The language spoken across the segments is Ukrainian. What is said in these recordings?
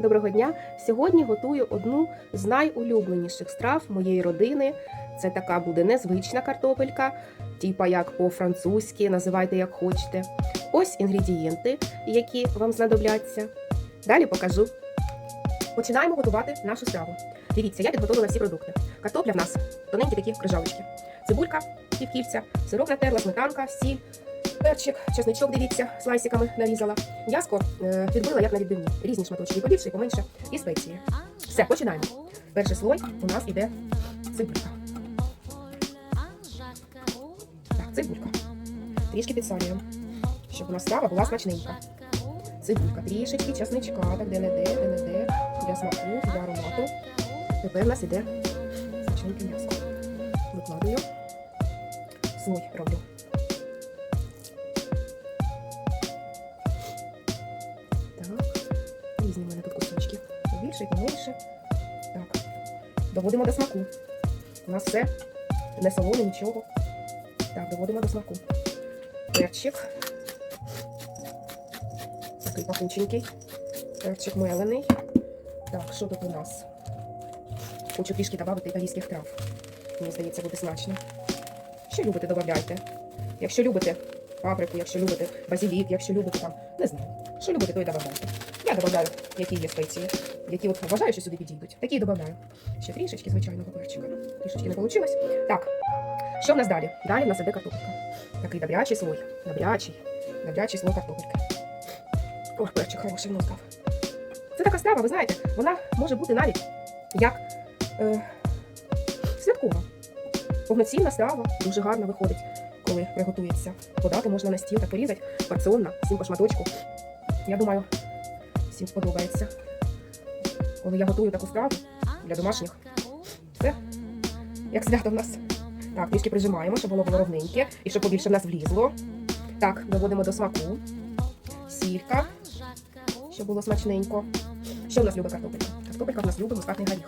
Доброго дня! Сьогодні готую одну з найулюбленіших страв моєї родини. Це така буде незвична картопелька, типа як по-французьки, називайте як хочете. Ось інгредієнти, які вам знадобляться. Далі покажу. Починаємо готувати нашу страву. Дивіться, я підготовила всі продукти. Картопля в нас тоненькі такі крижалочки. Цибулька, півкільця, сирок натерла, сметанка, сіль, перчик, чесничок, дивіться, слайсиками нарізала. М'яско е, підбила як на відбивні. Різні шматочки, побільше, і поменше, і спеції. Все, починаємо. Перший слой у нас іде цибулька. Так, цибулька. Трішки підсолюємо, щоб у нас страва була смачненька. Цибулька, трішечки чесничка, так де-не-де, де-не-де, для смаку, для аромату. Тепер у нас іде смачненьке м'ясо. Викладаю. Слой роблю. Побільше і поменше. Так. Доводимо до смаку. У нас все не солоне, нічого. Так, доводимо до смаку. Перчик. Такий пахученький. Перчик мелений. Так, що тут у нас? Хочу трішки додати італійських трав. Мені здається, буде смачно. Що любите, додавайте. Якщо любите паприку, якщо любите базилік, якщо любите там, не знаю. Що любите, то і додавайте. Я додаю, які є спеції, які от вважаю, що сюди підійдуть. Такі додаю. Ще трішечки звичайного перчика. Трішечки не вийшло. Так, що в нас далі? Далі в нас іде картопелька. Такий добрячий слой. Добрячий. Добрячий слой картопельки. Ох, перчик хороший воно став. Це така страва, ви знаєте, вона може бути навіть як е, святкова. Повноцінна страва дуже гарно виходить, коли приготується. Подати можна на стіл та порізати порціонно, всім по шматочку. Я думаю, всім сподобається. Коли я готую таку страву для домашніх, все як свято в нас. Так, трішки прижимаємо, щоб воно було ровненьке і щоб побільше в нас влізло. Так, доводимо до смаку. Сілька, щоб було смачненько. Що в нас любить картопелька? Картопелька в нас любить мускатний горіх.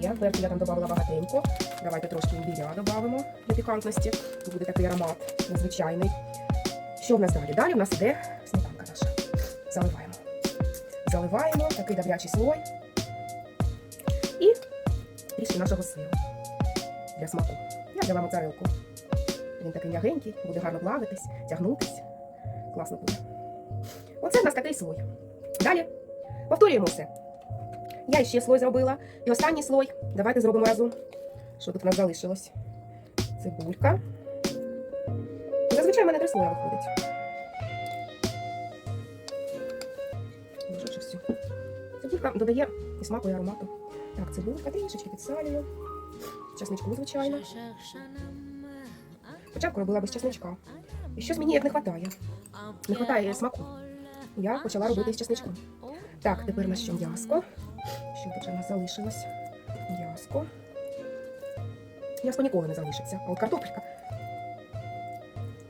Є, перцю я там додавала багатенько. Давайте трошки імбіря додамо для пікантності. Буде такий аромат незвичайний. Що в нас далі? Далі в нас іде сметанка наша. Заливаємо. Заливаємо такий добрячий слой. І трішки нашого сиру для смаку. Я взяла моцарелку. Він такий м'ягенький, буде гарно плавитись, тягнутись. Класно буде. Оце в нас такий слой. Далі повторюємо все. Я ще слой зробила. І останній слой. Давайте зробимо разом. Що тут у нас залишилось? Цибулька. Зазвичай в мене слоя виходить. Вже все. Цибулька додає і смаку, і аромату. Так, цибулька трішечки підсалюю. Чесничку, звичайно. Спочатку робила без чесничка. І щось мені як не вистачає. Не вистачає смаку. Я почала робити з чесничком. Так, тепер у нас що м'яско. Що тут в нас залишилось? М'яско. М'яско ніколи не залишиться. А от картопелька.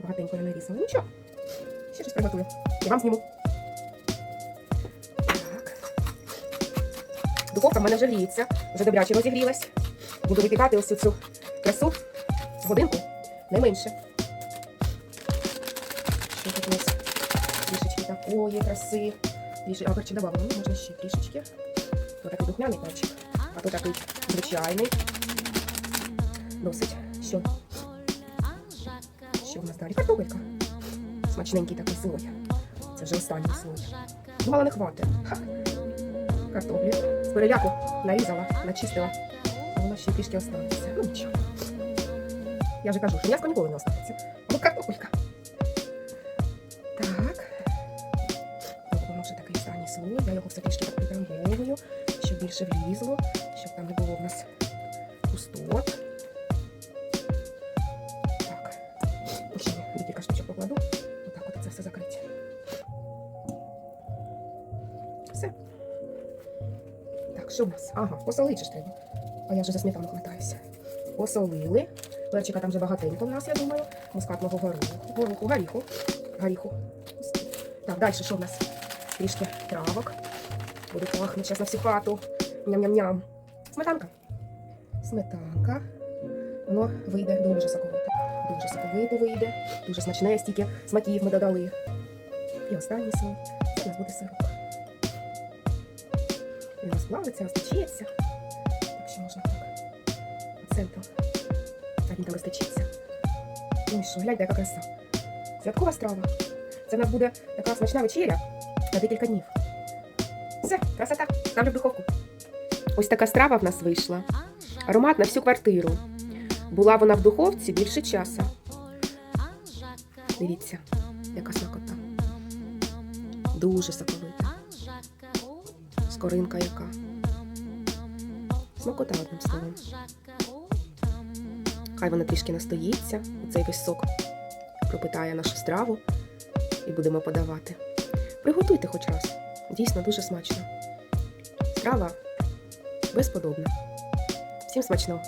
Багатенько я нарізала. Нічого. Ще щось приготую. Я вам зніму. Так. Духовка в мене вже гріється. Вже добряче розігрілась. Буду випікати ось цю красу годинку, не менше. Що тут у нас? Трішечки такої краси. Трішечки, а перчик добавила, ну, можна ще трішечки. То такий духмяний перчик, а то такий звичайний. Досить. Що? Що в нас далі? Картопелька. Смачненький такий слой. Це вже останній слой. Думала, не хватить. Ха. Картоплі. З переляку нарізала, начистила. А воно ще трішки останеться. Ну нічого. Я вже кажу, що м'яско ніколи не останеться. А от картопелька. Так. Робимо вже такий останній слой. Я його все трішки так підрамбовую, щоб більше влізло, щоб там не було в нас пустот. Нас? Ага, посолити ж треба. А я вже за сметану хватаюся. Посолили. Перчика там вже багатенько в нас, я думаю. Мускатного гороху. Гороху, горіху. Горіху. Так, далі що в нас? Трішки травок. Буде пахнути зараз на всю хату. Ням-ням-ням. Сметанка. Сметанка. Воно вийде дуже соковите. Дуже соковите вийде. Дуже смачне, стільки смаків ми додали. І останній слой. Це у нас буде сирок. Він розплавиться, розтечеться. Так що можна так. По. Так він там розтечеться. Ну і що, гляньте, яка краса. Святкова страва. Це в нас буде така смачна вечеря на декілька днів. Все, красота. Ставлю в духовку. Ось така страва в нас вийшла. Аромат на всю квартиру. Була вона в духовці більше часу. Дивіться, яка смакота. Дуже соковита. Скоринка яка. Смакота одним словом. Хай вона трішки настоїться, цей весь сок пропитає нашу страву і будемо подавати. Приготуйте хоч раз. Дійсно дуже смачно. Страва безподобна. Всім смачного!